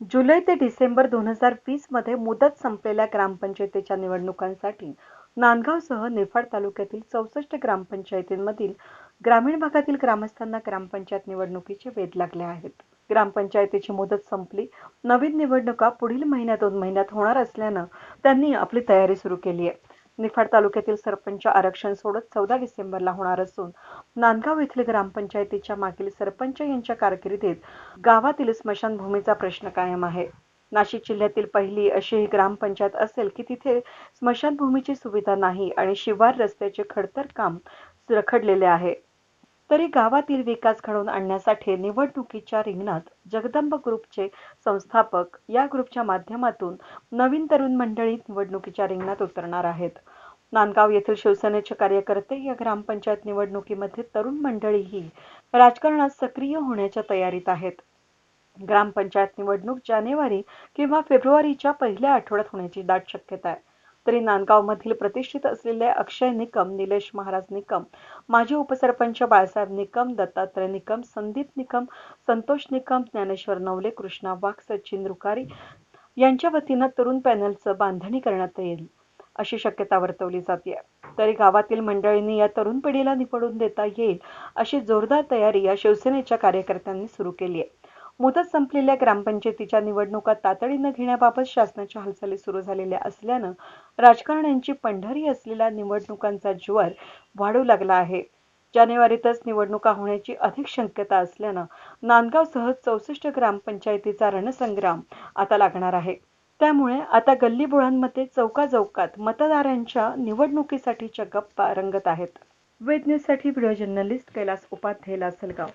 जुलै ते डिसेंबर दोन हजार वीसमध्ये मुदत संपलेल्या ग्रामपंचायतीच्या निवडणुकांसाठी नांदगावसह निफाड तालुक्यातील चौसष्ट ग्रामपंचायतींमधील ग्रामीण भागातील ग्रामस्थांना ग्रामपंचायत निवडणुकीचे वेध लागले आहेत. ग्रामपंचायतीची मुदत संपली. नवीन निवडणुका पुढील महिन्या दोन महिन्यात होणार असल्यानं त्यांनी आपली तयारी सुरू केली आहे. निफाड तालुक्यातील सरपंच आरक्षण सोडत चौदा डिसेंबरला होणार असून नांदगाव येथील ग्रामपंचायतीच्या मागील सरपंच यांच्या कारकिर्दीत गावातील स्मशानभूमीचा प्रश्न कायम आहे. नाशिक जिल्ह्यातील पहिली अशी ही ग्रामपंचायत असेल की तिथे स्मशानभूमीची सुविधा नाही आणि शिवार रस्त्याचे खडतर काम रखडलेले आहे. तरी गावातील विकास घडवून आणण्यासाठी निवडणुकीच्या रिंगणात जगदंब ग्रुपचे संस्थापक या ग्रुपच्या माध्यमातून नवीन तरुण मंडळी निवडणुकीच्या रिंगणात उतरणार आहेत. नांदगाव येथील शिवसेनेचे कार्यकर्ते या ग्रामपंचायत निवडणुकीमध्ये तरुण मंडळीही राजकारणात सक्रिय होण्याच्या तयारीत आहेत. ग्रामपंचायत निवडणूक जानेवारी किंवा फेब्रुवारीच्या पहिल्या आठवड्यात होण्याची दाट शक्यता आहे. तरी नांदगावमधील प्रतिष्ठित असलेले अक्षय निकम निलेश महाराज निकम माजी उपसरपंच बाळासाहेब निकम दत्तात्रय निकम संदीप निकम संतोष निकम ज्ञानेश्वर नवले कृष्णा वाघ सचिन रुकारी यांच्या वतीनं तरुण पॅनलचं बांधणी करण्यात येईल अशी शक्यता वर्तवली जाते. तरी गावातील मंडळींनी या तरुण पिढीला निवडून देता येईल अशी जोरदार तयारी या शिवसेनेच्या कार्यकर्त्यांनी सुरू केली आहे. मुदत संपलेल्या ग्रामपंचायतीच्या निवडणुका तातडीनं घेण्याबाबत शासनाच्या हालचाली सुरू झालेल्या असल्यानं राजकारण्यांची पंढरी असलेल्या निवडणुकांचा ज्वर वाढू लागला आहे. जानेवारीतच निवडणुका होण्याची अधिक शक्यता असल्यानं नांदगावसह चौसष्ट ग्रामपंचायतीचा रणसंग्राम आता लागणार आहे. त्यामुळे आता गल्लीबोळांमध्ये चौकाचौकात मतदारांच्या निवडणुकीसाठीच्या गप्पा रंगत आहेत. वेद न्यूजसाठी व्हिडिओ जर्नलिस्ट कैलास उपाध्याय लासलगाव.